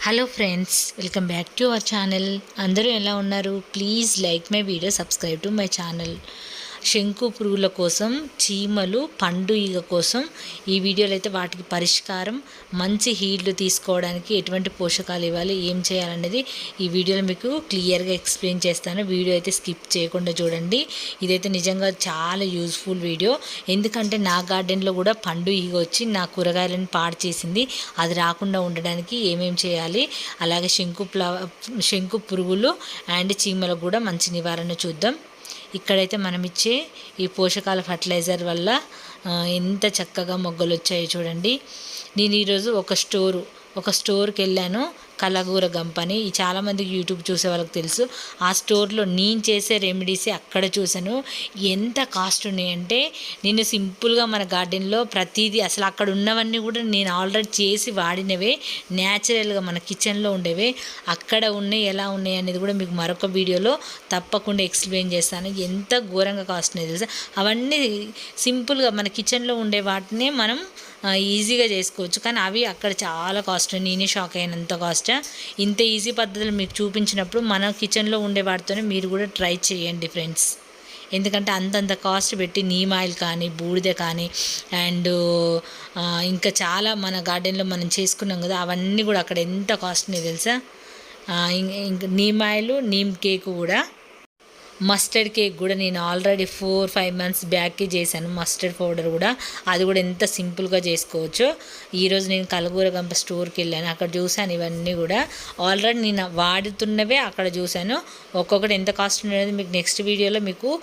Hello friends welcome back to our channel అందరూ ఎలా ఉన్నారు? Please like my video subscribe to my channel శంకు పురుగుల కోసం చీమలు పండు ఈగ కోసం ఈ వీడియోలో అయితే వాటికి పరిష్కారం మంచి హీల్డ్ తీసుకోవడానికి ఎటువంటి పోషకాలు ఇవ్వాలి ఏం చేయాలనేది ఈ వీడియోలో మీకు క్లియర్గా ఎక్స్ప్లెయిన్ చేస్తాను. వీడియో అయితే స్కిప్ చేయకుండా చూడండి. ఇదైతే నిజంగా చాలా యూజ్ఫుల్ వీడియో. ఎందుకంటే నా గార్డెన్లో కూడా పండు ఈగ వచ్చి నా కూరగాయలను పాడు చేసింది. అది రాకుండా ఉండడానికి ఏమేం చేయాలి? అలాగే శంకు ప్లవ శంకు పురుగులు అండ్ చీమలకు కూడా మంచి నివారణ చూద్దాం. ఇక్కడైతే మనం ఇచ్చే ఈ పోషకాల ఫర్టిలైజర్ వల్ల ఎంత చక్కగా మొగ్గలు వచ్చాయో చూడండి. నేను ఈరోజు ఒక స్టోరు ఒక స్టోర్కి వెళ్ళాను కలగూర గంపని ఈ చాలామందికి యూట్యూబ్ చూసే వాళ్ళకి తెలుసు. ఆ స్టోర్లో నేను చేసే రెమెడీస్ అక్కడ చూశాను. ఎంత కాస్ట్ ఉన్నాయంటే నేను సింపుల్గా మన గార్డెన్లో ప్రతిదీ అసలు అక్కడ ఉన్నవన్నీ కూడా నేను ఆల్రెడీ చేసి వాడినవే. న్యాచురల్గా మన కిచెన్లో ఉండేవే. అక్కడ ఉన్నాయి ఎలా ఉన్నాయి అనేది కూడా మీకు మరొక వీడియోలో తప్పకుండా ఎక్స్ప్లెయిన్ చేస్తాను. ఎంత ఘోరంగా కాస్ట్ ఉన్నాయి తెలుసా? అవన్నీ సింపుల్గా మన కిచెన్లో ఉండే వాటినే మనం ఈజీగా చేసుకోవచ్చు. కానీ అవి అక్కడ చాలా కాస్ట్ నేనే షాక్ అయినంత కాస్ట్. ఇంత ఈజీ పద్ధతులు మీకు చూపించినప్పుడు మన కిచెన్లో ఉండే వాటితోనే మీరు కూడా ట్రై చేయండి ఫ్రెండ్స్ ఎందుకంటే అంతంత కాస్ట్ పెట్టి నీమ్ ఆయిల్ కానీ బూడిద కానీ అండ్ ఇంకా చాలా మన గార్డెన్లో మనం చేసుకున్నాం కదా అవన్నీ కూడా అక్కడ ఎంత కాస్ట్ ఉన్నాయో తెలుసా? ఆ, ఇంకా నీమ్ ఆయిల్ నీమ్ కేక్ కూడా మస్టర్డ్ కేక్ కూడా నేను ఆల్రెడీ ఫోర్ ఫైవ్ మంత్స్ బ్యాక్కి చేశాను. మస్టర్డ్ పౌడర్ కూడా. అది కూడా ఎంత సింపుల్గా చేసుకోవచ్చు. ఈరోజు నేను కలగూరగంప స్టోర్కి వెళ్ళాను. అక్కడ చూశాను ఇవన్నీ కూడా. ఆల్రెడీ నేను వాడుతున్నవే అక్కడ చూశాను. ఒక్కొక్కటి ఎంత కాస్ట్ ఉండేది మీకు నెక్స్ట్ వీడియోలో మీకు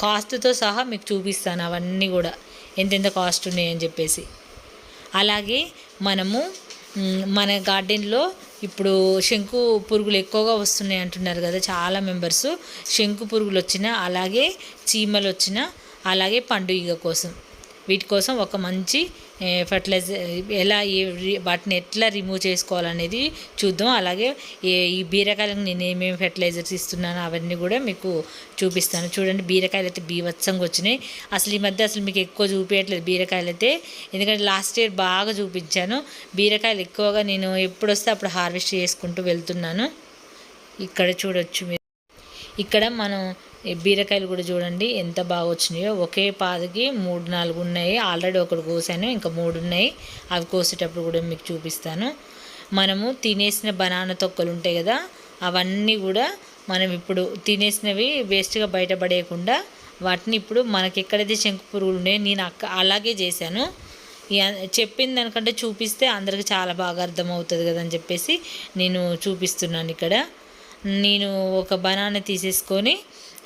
కాస్ట్తో సహా మీకు చూపిస్తాను అవన్నీ కూడా. ఎంతెంత కాస్ట్ ఉన్నాయని చెప్పేసి. అలాగే మనము మన గార్డెన్లో ఇప్పుడు శంకు పురుగులు ఎక్కువగా వస్తున్నాయి అంటున్నారు కదా చాలా మెంబర్స్. శంకు పురుగులు వచ్చిన అలాగే చీమలు వచ్చిన అలాగే పండుగ కోసం. వీటి కోసం ఒక మంచి ఫర్టిలైజర్ ఎలా వాటిని ఎట్లా రిమూవ్ చేసుకోవాలనేది చూద్దాం. అలాగే ఏ- ఈ బీరకాయలకు నేను ఏమేమి ఫెర్టిలైజర్స్ ఇస్తున్నాను అవన్నీ కూడా మీకు చూపిస్తాను. చూడండి బీరకాయలు అయితే బీవత్సంగా వచ్చినాయి. అసలు ఈ మధ్య అసలు మీకు ఎక్కువ చూపించట్లేదు బీరకాయలు అయితే ఎందుకంటే లాస్ట్ ఇయర్ బాగా చూపించాను. బీరకాయలు ఎక్కువగా నేను ఎప్పుడు వస్తే అప్పుడు హార్వెస్ట్ చేసుకుంటూ వెళ్తున్నాను. ఇక్కడ చూడొచ్చు మీరు. ఇక్కడ మనం బీరకాయలు కూడా చూడండి ఎంత బాగా వచ్చినాయో. ఒకే పాదకి మూడు నాలుగు ఉన్నాయి. ఆల్రెడీ ఒకటి కోసాను ఇంకా మూడు ఉన్నాయి. అవి కోసేటప్పుడు కూడా మీకు చూపిస్తాను. మనము తినేసిన బనానా తొక్కలు ఉంటాయి కదా అవన్నీ కూడా మనం ఇప్పుడు తినేసినవి వేస్ట్గా బయటపడేయకుండా వాటిని ఇప్పుడు మనకి ఎక్కడైతే శంకు పురుగులు ఉన్నాయో నేను అక్క అలాగే చేశాను. చెప్పింది దానికంటే చూపిస్తే అందరికి చాలా బాగా అర్థమవుతుంది కదా అని చెప్పేసి నేను చూపిస్తున్నాను ఇక్కడ. నేను ఒక బనానా తీసేసుకొని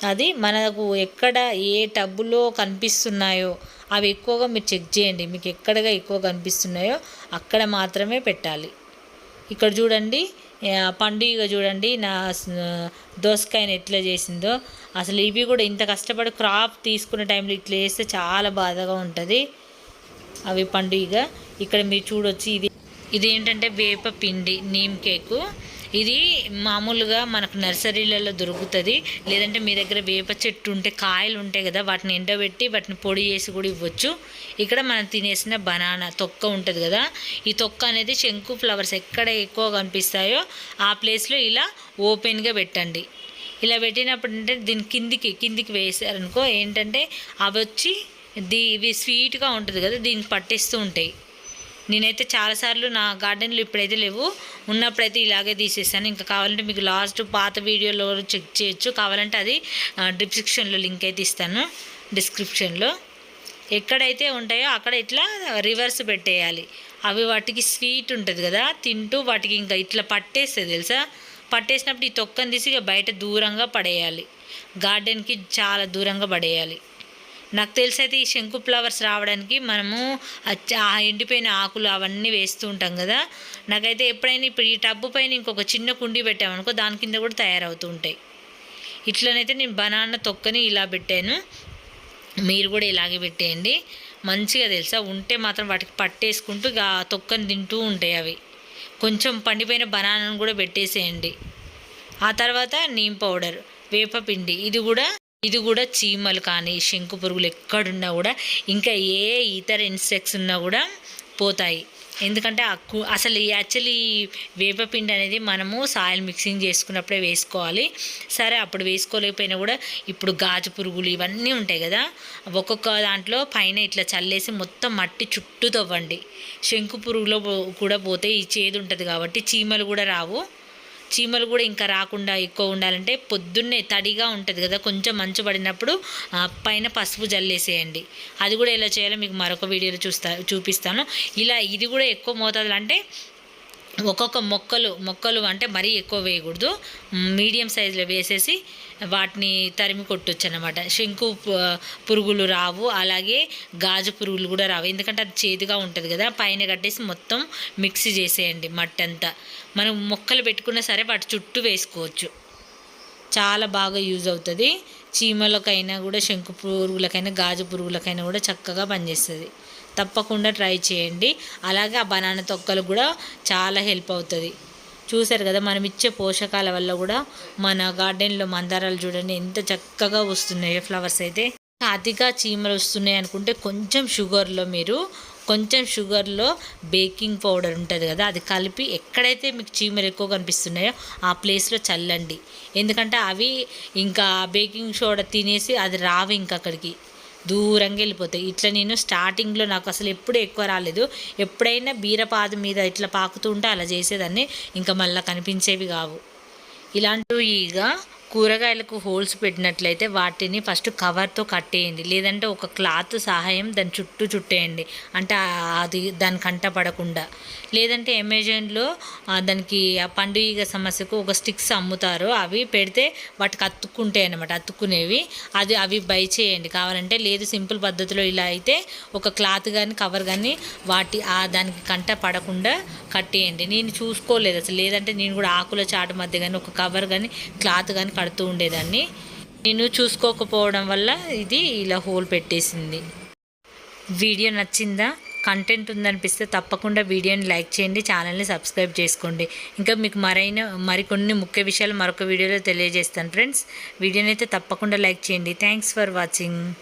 అది మనకు ఎక్కడ ఏ టబ్బులో కనిపిస్తున్నాయో అవి ఎక్కువగా మీరు చెక్ చేయండి. మీకు ఎక్కడగా ఎక్కువ కనిపిస్తున్నాయో అక్కడ మాత్రమే పెట్టాలి. ఇక్కడ చూడండి పండుగ చూడండి నా స్- దోసకాయని ఎట్లా చేసిందో. అసలు ఇవి కూడా ఇంత కష్టపడి క్రాప్ తీసుకునే టైంలో ఇట్లా చేస్తే చాలా బాధగా ఉంటుంది. అవి పండుగ ఇక్కడ మీరు చూడొచ్చు ఇది ఇది ఏంటంటే వేప పిండి నీమ్ కేకు. ఇది మామూలుగా మనకు నర్సరీలలో దొరుకుతుంది. లేదంటే మీ దగ్గర వేప చెట్టు ఉంటే కాయలు ఉంటాయి కదా వాటిని ఎండబెట్టి వాటిని పొడి చేసి కూడా ఇవ్వచ్చు. ఇక్కడ మనం తినేసిన బనానా తొక్క ఉంటుంది కదా ఈ తొక్క అనేది శంకు ఫ్లవర్స్ ఎక్కడ ఎక్కువ కనిపిస్తాయో ఆ ప్లేస్లో ఇలా ఓపెన్గా పెట్టండి. ఇలా పెట్టినప్పుడు అంటే దీని కిందికి కిందికి వేసారనుకో ఏంటంటే అవి వచ్చి దీ ఇవి స్వీట్గా ఉంటుంది కదా దీనికి పట్టిస్తూ ఉంటాయి. నేనైతే చాలాసార్లు నా గార్డెన్లు ఇప్పుడైతే లేవు. ఉన్నప్పుడైతే ఇలాగే తీసేసాను. ఇంకా కావాలంటే మీకు లాస్ట్ పాత వీడియోలో చెక్ చేయొచ్చు. కావాలంటే అది డిస్క్రిప్షన్లో లింక్ అయితే ఇస్తాను. డిస్క్రిప్షన్లో. ఎక్కడైతే ఉంటాయో అక్కడ ఇట్లా రివర్స్ పెట్టేయాలి. అవి వాటికి స్వీట్ ఉంటుంది కదా తింటూ వాటికి ఇంకా ఇట్లా పట్టేస్తుంది తెలుసా? పట్టేసినప్పుడు ఈ తొక్కని తీసి ఇక బయట దూరంగా పడేయాలి. గార్డెన్కి చాలా దూరంగా పడేయాలి. నాకు తెలిసి అయితే ఈ శంకు ఫ్లవర్స్ రావడానికి మనము ఆ ఎండిపోయిన ఆకులు అవన్నీ వేస్తూ ఉంటాం కదా. నాకైతే ఎప్పుడైనా ఇప్పుడు ఈ టబ్బు పైన ఇంకొక చిన్న కుండీ పెట్టామనుకో దాని కింద కూడా తయారవుతూ ఉంటాయి. ఇట్లనైతే నేను బనానా తొక్కని ఇలా పెట్టాను. మీరు కూడా ఇలాగే పెట్టేయండి. మంచిగా తెలుసా? ఉంటే మాత్రం వాటికి పట్టేసుకుంటూ ఆ తొక్కని తింటూ ఉంటాయి అవి. కొంచెం పండిపోయిన బనానాను కూడా పెట్టేసేయండి. ఆ తర్వాత నీమ్ పౌడర్ వేపపిండి ఇది కూడా ఇది కూడా చీమలు కానీ శంకు పురుగులు ఎక్కడున్నా కూడా ఇంకా ఏ ఇతర ఇన్సెక్ట్స్ ఉన్నా కూడా పోతాయి. ఎందుకంటే ఆ కు- అసలు ఈ యాక్చువల్లీ వేపపిండి అనేది మనము సాయిల్ మిక్సింగ్ చేసుకున్నప్పుడే వేసుకోవాలి. సరే అప్పుడు వేసుకోలేకపోయినా కూడా ఇప్పుడు గాజు పురుగులు ఇవన్నీ ఉంటాయి కదా ఒక్కొక్క దాంట్లో పైన ఇట్లా చల్లేసి మొత్తం మట్టి చుట్టూ తవ్వండి. శంకు పురుగులో పో- కూడా పోతే ఈ చేదు ఉంటుంది కాబట్టి చీమలు కూడా రావు. చీమలు కూడా ఇంకా రాకుండా ఎక్కువ ఉండాలంటే పొద్దున్నే తడిగా ఉంటుంది కదా కొంచెం మంచు పడినప్పుడు పైన పసుపు జల్లేసేయండి. అది కూడా ఎలా చేయాలో మీకు మరొక వీడియోలో చూస్తా చూపిస్తాను. ఇలా ఇది కూడా ఎక్కువ మోతాదులు అంటే ఒక్కొక్క మొక్కలు మొక్కలు అంటే మరీ ఎక్కువ వేయకూడదు. మీడియం సైజులో వేసేసి వాటిని తరిమి కొట్టొచ్చు అనమాట శంకు పురుగులు రావు అలాగే గాజు పురుగులు కూడా రావు. ఎందుకంటే అది చేదుగా ఉంటుంది కదా పైన కట్టేసి మొత్తం మిక్స్ చేసేయండి మట్టి అంతా మనం మొక్కలు పెట్టుకున్నా సరే వాటి చుట్టూ వేసుకోవచ్చు. చాలా బాగా యూజ్ అవుతుంది. చీమలకైనా కూడా శంకు పురుగులకైనా గాజు పురుగులకైనా కూడా చక్కగా పనిచేస్తుంది. తప్పకుండా ట్రై చేయండి. అలాగే ఆ బనానా తొక్కలు కూడా చాలా హెల్ప్ అవుతుంది. చూశారు కదా మనం ఇచ్చే పోషకాల వల్ల కూడా మన గార్డెన్లో మందారాలు చూడండి ఎంత చక్కగా వస్తున్నాయో ఫ్లవర్స్ అయితే. అతిగా చీమలు వస్తున్నాయి అనుకుంటే కొంచెం షుగర్లో మీరు కొంచెం షుగర్లో బేకింగ్ పౌడర్ ఉంటుంది కదా అది కలిపి ఎక్కడైతే మీకు చీమలు ఎక్కువ కనిపిస్తున్నాయో ఆ ప్లేస్లో చల్లండి. ఎందుకంటే అవి ఇంకా బేకింగ్ సోడా తినేసి అది రావు ఇంకా అక్కడికి. దూరంగా వెళ్ళిపోతాయి ఇట్లా నేను స్టార్టింగ్లో నాకు అసలు ఎప్పుడు ఎక్కువ రాలేదు. ఎప్పుడైనా బీరపాదు మీద ఇట్లా పాకుతూ ఉంటే అలా చేసేదాన్ని. ఇంకా మళ్ళీ కనిపించేవి కావు. ఇలాంటివి ఇక కూరగాయలకు హోల్స్ పెట్టినట్లయితే వాటిని ఫస్ట్ కవర్తో కట్టేయండి. లేదంటే ఒక క్లాత్ సహాయం దాని చుట్టూ చుట్టేయండి. అంటే అది దాని కంట పడకుండా. లేదంటే అమెజాన్లో దానికి ఆ పండుగ సమస్యకు ఒక స్టిక్స్ అమ్ముతారు. అవి పెడితే వాటికి అతుక్కుంటాయి అనమాట అతుక్కునేవి. అది అవి బై చేయండి. కావాలంటే లేదు సింపుల్ పద్ధతిలో ఇలా అయితే ఒక క్లాత్ కానీ కవర్ కానీ వాటి ఆ దానికి కంట పడకుండా కట్టేయండి. నేను చూసుకోలేదు అసలు. లేదంటే నేను కూడా ఆకుల చాటు మధ్య కానీ ఒక కవర్ కానీ క్లాత్ కానీ కడుతూ ఉండేదాన్ని. నేను చూసుకోకపోవడం వల్ల ఇది ఇలా హోల్ పెట్టేసింది. వీడియో నచ్చిందా? కంటెంట్ ఉందనిపిస్తే తప్పకుండా వీడియోని లైక్ చేయండి ఛానల్ని సబ్స్క్రైబ్ చేసుకోండి. ఇంకా మీకు మరైన మరికొన్ని ముఖ్య విషయాలు మరొక వీడియోలో తెలియజేస్తాను. ఫ్రెండ్స్ వీడియోని అయితే తప్పకుండా లైక్ చేయండి. Thanks for watching.